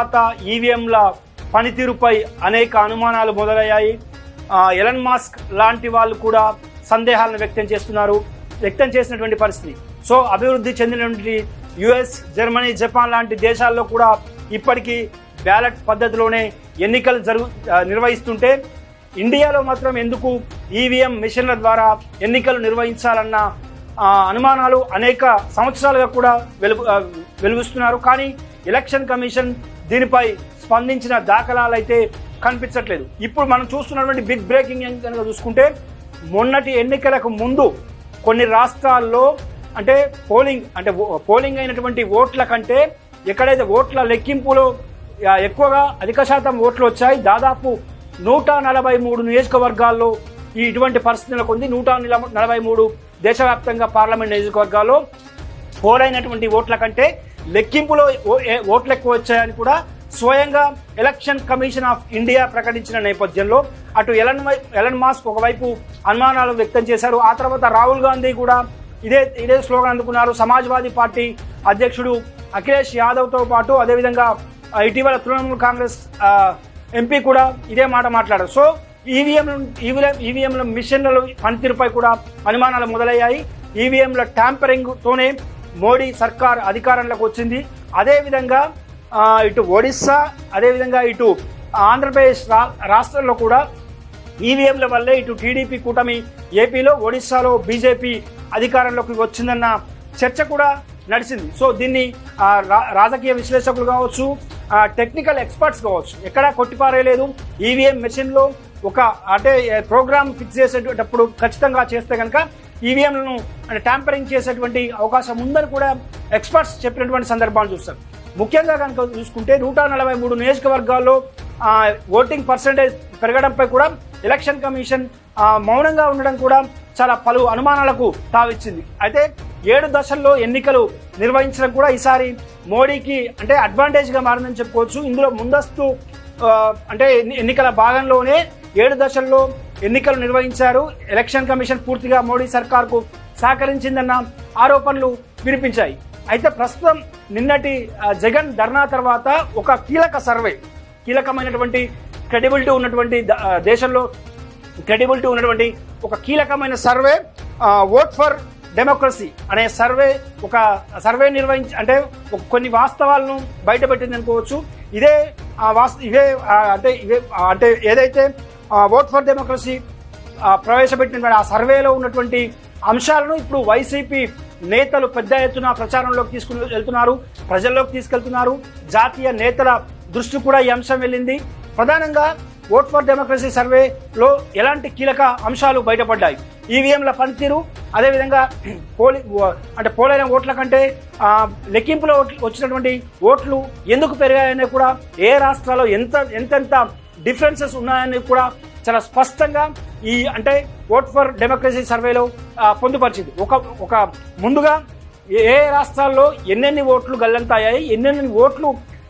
తర్వాత ఈవీఎంల పనితీరుపై అనేక అనుమానాలు మొదలయ్యాయి. ఎలన్ మాస్క్ లాంటి వాళ్ళు కూడా సందేహాలను వ్యక్తం చేస్తున్నారు. వ్యక్తం చేసినటువంటి పరిస్థితి. సో అభివృద్ధి చెందినటువంటి యుఎస్ జర్మనీ జపాన్ లాంటి దేశాల్లో కూడా ఇప్పటికీ బ్యాలెట్ పద్ధతిలోనే ఎన్నికలు జరుగు నిర్వహిస్తుంటే ఇండియాలో మాత్రం ఎందుకు ఈవీఎం మిషన్ల ద్వారా ఎన్నికలు నిర్వహించాలన్న అనుమానాలు అనేక సంవత్సరాలుగా కూడా వెలుగు వెలుగుస్తున్నారు. కానీ ఎలక్షన్ కమిషన్ దీనిపై స్పందించిన దాఖలాలు అయితే కనిపించట్లేదు. ఇప్పుడు మనం చూస్తున్నటువంటి బిగ్ బ్రేకింగ్ కనుక చూసుకుంటే మొన్నటి ఎన్నికలకు ముందు కొన్ని రాష్ట్రాల్లో అంటే పోలింగ్ అంటే పోలింగ్ అయినటువంటి ఓట్ల కంటే ఎక్కడైతే ఓట్ల లెక్కింపులో ఎక్కువగా అధిక శాతం ఓట్లు వచ్చాయి దాదాపు నూట నలభై మూడు నియోజకవర్గాల్లో ఈ ఇటువంటి పరిస్థితి నెలకొంది. నూట నిల- నలభై మూడు దేశవ్యాప్తంగా పార్లమెంట్ నియోజకవర్గాల్లో పోలైనటువంటి ఓట్ల కంటే లెక్కింపులో ఓ- ఏ- ఓట్లు ఎక్కువ వచ్చాయని కూడా స్వయంగా ఎలక్షన్ కమిషన్ ఆఫ్ ఇండియా ప్రకటించిన నేపథ్యంలో అటు ఎలన్ ఎలన్ మాస్క్ ఒకవైపు అనుమానాలు వ్యక్తం చేశారు. ఆ తర్వాత రాహుల్ గాంధీ కూడా ఇదే ఇదే స్లోగన్ అందుకున్నారు. సమాజ్వాదీ పార్టీ అధ్యక్షుడు అఖిలేష్ యాదవ్తో పాటు అదేవిధంగా ఇటీవల తృణమూల్ కాంగ్రెస్ ఎంపీ కూడా ఇదే మాట మాట్లాడారు. సో ఈవీఎం ఈవీఎం ఈవీఎంల మిషన్ల పనితీరుపై కూడా అనుమానాలు మొదలయ్యాయి. ఈవీఎంల ట్యాంపరింగ్తోనే మోడీ సర్కార్ అధికారంలోకి వచ్చింది. అదేవిధంగా ఇటు ఒడిస్సా అదేవిధంగా ఇటు ఆంధ్రప్రదేశ్ రా- రాష్ట్రంలో కూడా ఈవీఎంల వల్లే ఇటు టీడీపీ కూటమి ఏపీలో ఒడిస్సాలో బీజేపీ అధికారంలోకి వచ్చిందన్న చర్చ కూడా నడిచింది. సో దీన్ని రా- రాజకీయ విశ్లేషకులు కావచ్చు టెక్నికల్ ఎక్స్పర్ట్స్ కావచ్చు ఎక్కడా కొట్టిపారేయలేదు. ఈవీఎం మెషిన్లో ఒక అంటే ప్రోగ్రామ్ ఫిక్స్ చేసేటప్పుడు ఖచ్చితంగా చేస్తే కనుక ఈవీఎంలను ట్యాంపరింగ్ చేసేటువంటి అవకాశం ఉందని కూడా ఎక్స్పర్ట్స్ చెప్పినటువంటి సందర్భాలు చూస్తారు ముఖ్యంగా కనుక చూసుకుంటే నూట నలభై మూడు నియోజకవర్గాల్లో ఓటింగ్ పర్సంటేజ్ పెరగడంపై కూడా ఎలక్షన్ కమిషన్ మౌనంగా ఉండడం కూడా చాలా పలు అనుమానాలకు తావిచ్చింది. అయితే ఏడు దశల్లో ఎన్నికలు నిర్వహించడం కూడా ఈసారి మోడీకి అంటే అడ్వాంటేజ్గా మారిందని చెప్పుకోవచ్చు. ఇందులో ముందస్తు అంటే ఎన్ని- ఎన్నికల భాగంలోనే ఏడు దశల్లో ఎన్నికలు నిర్వహించారు. ఎలక్షన్ కమిషన్ పూర్తిగా మోడీ సర్కార్కు సహకరించిందన్న ఆరోపణలు వినిపించాయి. అయితే ప్రస్తుతం నిన్నటి జగన్ ధర్నా తర్వాత ఒక కీలక సర్వే కీలకమైనటువంటి క్రెడిబిలిటీ ఉన్నటువంటి ద- దేశంలో క్రెడిబిలిటీ ఉన్నటువంటి ఒక కీలకమైన సర్వే ఓట్ ఫర్ డెమోక్రసీ అనే సర్వే ఒక సర్వే నిర్వహించి అంటే కొన్ని వాస్తవాలను బయటపెట్టింది అనుకోవచ్చు ఇదే ఆ, వాస్త ఇవే అంటే ఇవే అంటే ఏదైతే ఓట్ ఫర్ డెమోక్రసీ ప్రవేశపెట్టిన ఆ సర్వేలో ఉన్నటువంటి అంశాలను ఇప్పుడు వైసీపీ నేతలు పెద్ద ఎత్తున ప్రచారంలోకి తీసుకుని వెళ్తున్నారు ప్రజల్లోకి తీసుకెళ్తున్నారు. జాతీయ నేతల దృష్టి కూడా ఈ అంశం వెళ్ళింది. ప్రధానంగా ఓట్ ఫర్ డెమోక్రసీ సర్వేలో ఎలాంటి కీలక అంశాలు బయటపడ్డాయి? ఈవీఎంల పనితీరు అదేవిధంగా పోలి అంటే పోలైన ఓట్ల కంటే లెక్కింపులో ఓట్లు- వచ్చినటువంటి ఓట్లు ఎందుకు పెరిగాయనే కూడా ఏ రాష్ట్రాల్లో ఎంత ఎంతెంత డిఫరెన్సెస్ ఉన్నాయని కూడా చాలా స్పష్టంగా ఈ అంటే ఓట్ ఫర్ డెమోక్రసీ సర్వేలో పొందుపరిచింది. ఒక ఒక ముందుగా ఏ రాష్ట్రాల్లో ఎన్నెన్ని ఓట్లు గల్లంతాయాయి ఎన్నెన్ని ఓట్లు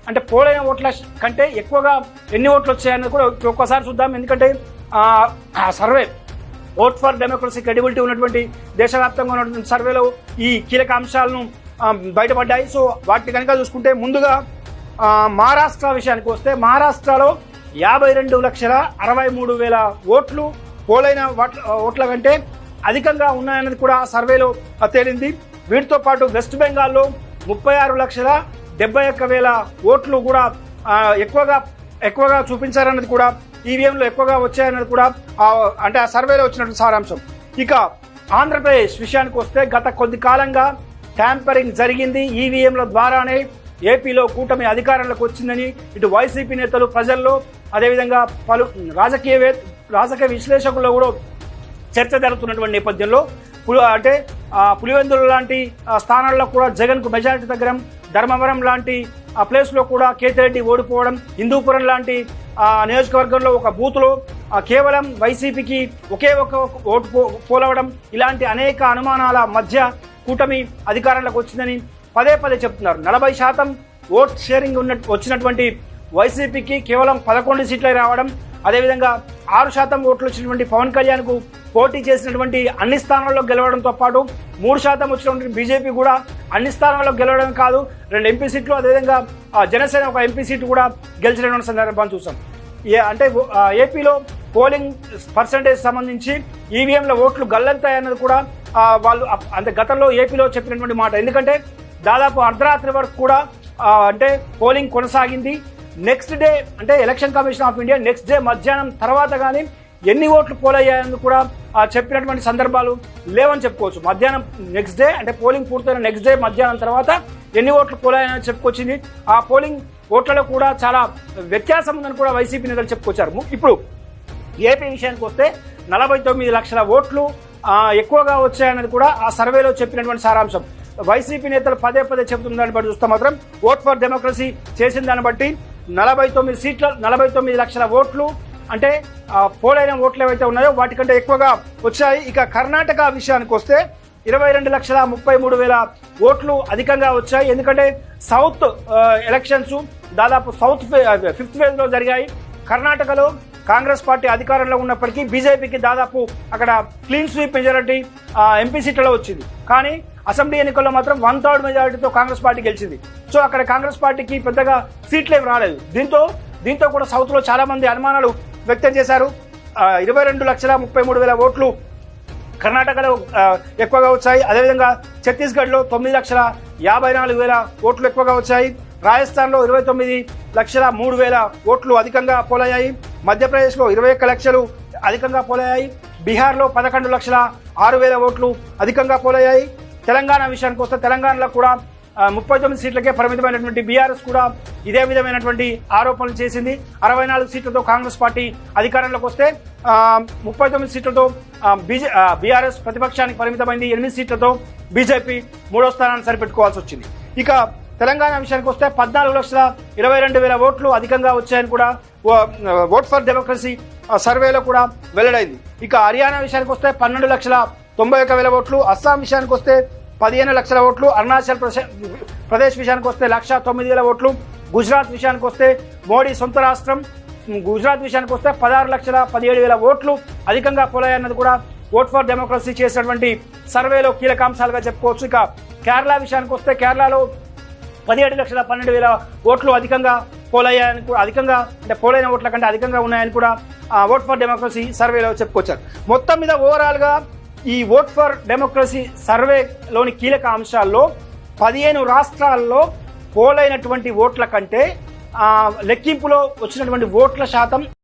అంటే పోలైన ఓట్ల కంటే ఎక్కువగా ఎన్ని ఓట్లు వచ్చాయన్నది కూడా ఒక్కసారి చూద్దాం. ఎందుకంటే ఆ, survey vote for democracy credibility ఉన్నటువంటి దేశవ్యాప్తంగా ఉన్నటువంటి సర్వేలో ఈ కీలక అంశాలను బయటపడ్డాయి. సో వాటిని కనుక చూసుకుంటే ముందుగా మహారాష్ట్ర విషయానికి వస్తే మహారాష్ట్రలో యాభై రెండు లక్షల అరవై మూడు వేల ఓట్లు పోలైన ఓట్ల కంటే అధికంగా ఉన్నాయన్నది కూడా సర్వేలో తేలింది. వీటితో పాటు వెస్ట్ బెంగాల్లో ముప్పై ఆరు లక్షల డెబ్బై ఒక్క వేల ఓట్లు కూడా ఎక్కువగా ఎక్కువగా చూపించారన్నది కూడా ఈవీఎంలో ఎక్కువగా వచ్చాయన్నది కూడా అంటే ఆ సర్వేలో వచ్చినటువంటి సారాంశం. ఇక ఆంధ్రప్రదేశ్ విషయానికి వస్తే గత కొద్ది కాలంగా ట్యాంపరింగ్ జరిగింది ఈవీఎంల ద్వారానే. ఏపీలో కూటమి అధికారంలోకి వచ్చిందని ఇటు వైసీపీ నేతలు ప్రజల్లో అదేవిధంగా పలు రాజకీయ రాజకీయ విశ్లేషకుల్లో కూడా చర్చ జరుగుతున్నటువంటి నేపథ్యంలో అంటే పులివెందులు లాంటి స్థానాల్లో కూడా జగన్కు మెజారిటీ దగ్గరం ధర్మవరం లాంటి ఆ ప్లేస్లో కూడా కేతిరెడ్డి ఓడిపోవడం హిందూపురం లాంటి ఆ, నియోజకవర్గంలో ఒక బూత్లో కేవలం వైసీపీకి ఒకే ఒక ఓటు పో- పోలవడం ఇలాంటి అనేక అనుమానాల మధ్య కూటమి అధికారంలోకి వచ్చిందని పదే పదే చెప్తున్నారు. నలభై శాతం ఓట్ షేరింగ్ ఉన్న వచ్చినటువంటి వైసీపీకి కేవలం పదకొండు సీట్లే రావడం అదేవిధంగా ఆరు శాతం ఓట్లు వచ్చినటువంటి పవన్ కళ్యాణ్కు పోటీ చేసినటువంటి అన్ని స్థానాల్లో గెలవడంతో పాటు మూడు శాతం వచ్చినటువంటి బీజేపీ కూడా అన్ని స్థానాల్లో గెలవడం కాదు రెండు ఎంపీ సీట్లు అదేవిధంగా జనసేన ఒక ఎంపీ సీటు కూడా గెలిచినటువంటి సందర్భాన్ని చూసాం. ఏ- అంటే ఏపీలో పోలింగ్ పర్సంటేజ్ సంబంధించి ఈవీఎంల ఓట్లు గల్లంతాయన్నది కూడా వాళ్ళు అంటే గతంలో ఏపీలో చెప్పినటువంటి మాట. ఎందుకంటే దాదాపు అర్ధరాత్రి వరకు కూడా అంటే పోలింగ్ కొనసాగింది. నెక్స్ట్ డే అంటే Election Commission of India next day మధ్యాహ్నం తర్వాత కానీ ఎన్ని ఓట్లు పోలయ్యాయని కూడా ఆ, చెప్పినటువంటి సందర్భాలు లేవని చెప్పుకోవచ్చు. మధ్యాహ్నం నెక్స్ట్ డే అంటే పోలింగ్ పూర్తయిన నెక్స్ట్ డే మధ్యాహ్నం తర్వాత ఎన్ని ఓట్లు పోలాయని చెప్పుకొచ్చింది. ఆ పోలింగ్ ఓట్లలో కూడా చాలా వ్యత్యాసం ఉందని కూడా వైసీపీ నేతలు చెప్పుకొచ్చారు. ఇప్పుడు ఏపీ విషయానికి వస్తే నలభై తొమ్మిది లక్షల ఓట్లు ఎక్కువగా వచ్చాయన్నది కూడా ఆ సర్వేలో చెప్పినటువంటి సారాంశం. వైసీపీ నేతలు పదే పదే చెబుతున్న దాన్ని బట్టి చూస్తే మాత్రం ఓట్ ఫర్ డెమోక్రసీ చేసిన దాన్ని బట్టి నలభై తొమ్మిది సీట్ల నలభై తొమ్మిది లక్షల ఓట్లు అంటే పోలైన ఓట్లు ఏవైతే ఉన్నాయో వాటికంటే ఎక్కువగా వచ్చాయి. ఇక కర్ణాటక విషయానికి వస్తే ఇరవై రెండు లక్షల ముప్పై మూడు వేల ఓట్లు అధికంగా వచ్చాయి. ఎందుకంటే సౌత్ ఎలక్షన్స్ దాదాపు సౌత్ ఫే- ఫిఫ్త్ ఫేజ్లో జరిగాయి. కర్ణాటకలో కాంగ్రెస్ పార్టీ అధికారంలో ఉన్నప్పటికీ బీజేపీకి దాదాపు అక్కడ క్లీన్ స్వీప్ మెజారిటీ ఎంపీ సీట్లలో వచ్చింది. కానీ అసెంబ్లీ ఎన్నికల్లో మాత్రం వన్ థర్డ్ మెజారిటీతో కాంగ్రెస్ పార్టీ గెలిచింది. సో అక్కడ కాంగ్రెస్ పార్టీకి పెద్దగా సీట్లు ఏమి రాలేదు. దీంతో దీంతో కూడా సౌత్లో చాలా మంది అనుమానాలు వ్యక్తం చేశారు. ఇరవై రెండు లక్షల ముప్పై మూడు వేల ఓట్లు కర్ణాటకలో ఎక్కువగా వచ్చాయి. అదేవిధంగా ఛత్తీస్గఢ్లో తొమ్మిది లక్షల యాభై నాలుగు వేల ఓట్లు ఎక్కువగా వచ్చాయి. రాజస్థాన్లో ఇరవై తొమ్మిది లక్షల మూడు వేల ఓట్లు అధికంగా పోలయ్యాయి. మధ్యప్రదేశ్లో ఇరవై ఒక్క లక్షలు అధికంగా పోలయ్యాయి. బీహార్లో పదకొండు లక్షల ఆరు వేల ఓట్లు అధికంగా పోలయ్యాయి. తెలంగాణ విషయానికి వస్తే తెలంగాణలో కూడా ముప్పై తొమ్మిది సీట్లకే పరిమితమైనటువంటి బీఆర్ఎస్ కూడా ఇదే విధమైనటువంటి ఆరోపణలు చేసింది. అరవై నాలుగు సీట్లతో కాంగ్రెస్ పార్టీ అధికారంలోకి వస్తే ముప్పై తొమ్మిది సీట్లతో బీజే బీఆర్ఎస్ ప్రతిపక్షానికి పరిమితమైంది. ఎనిమిది సీట్లతో బీజేపీ మూడో స్థానాన్ని సరిపెట్టుకోవాల్సి వచ్చింది. ఇక తెలంగాణ విషయానికి వస్తే పద్నాలుగు లక్షల ఇరవై రెండు వేల ఓట్లు అధికంగా వచ్చాయని కూడా ఓట్ ఫర్ డెమోక్రసీ సర్వేలో కూడా వెల్లడైంది. ఇక హర్యానా విషయానికి వస్తే పన్నెండు లక్షల తొంభై ఒక వేల ఓట్లు అస్సాం విషయానికి వస్తే పదిహేను లక్షల ఓట్లు అరుణాచల్ ప్రదేశ్ ప్రదేశ్ విషయానికి వస్తే లక్ష తొమ్మిది వేల ఓట్లు గుజరాత్ విషయానికి వస్తే మోడీ సొంత రాష్ట్రం గుజరాత్ విషయానికి వస్తే పదహారు లక్షల పదిహేడు వేల ఓట్లు అధికంగా పోలాయన్నది కూడా ఓట్ ఫర్ డెమోక్రసీ చేసినటువంటి సర్వేలో కీలకాంశాలుగా చెప్పుకోవచ్చు. ఇక కేరళ విషయానికి వస్తే కేరళలో పదిహేడు లక్షల పన్నెండు వేల ఓట్లు అధికంగా పోలయ్యాయని కూడా అధికంగా అంటే పోలైన ఓట్ల కంటే అధికంగా ఉన్నాయని కూడా ఆ, ఓట్ ఫర్ డెమోక్రసీ సర్వేలో చెప్పుకొచ్చారు. మొత్తం మీద ఓవరాల్గా ఈ ఓట్ ఫర్ డెమోక్రసీ సర్వేలోని కీలక అంశాల్లో పదిహేను రాష్ట్రాల్లో పోలైనటువంటి ఓట్ల కంటే లెక్కింపులో వచ్చినటువంటి ఓట్ల శాతం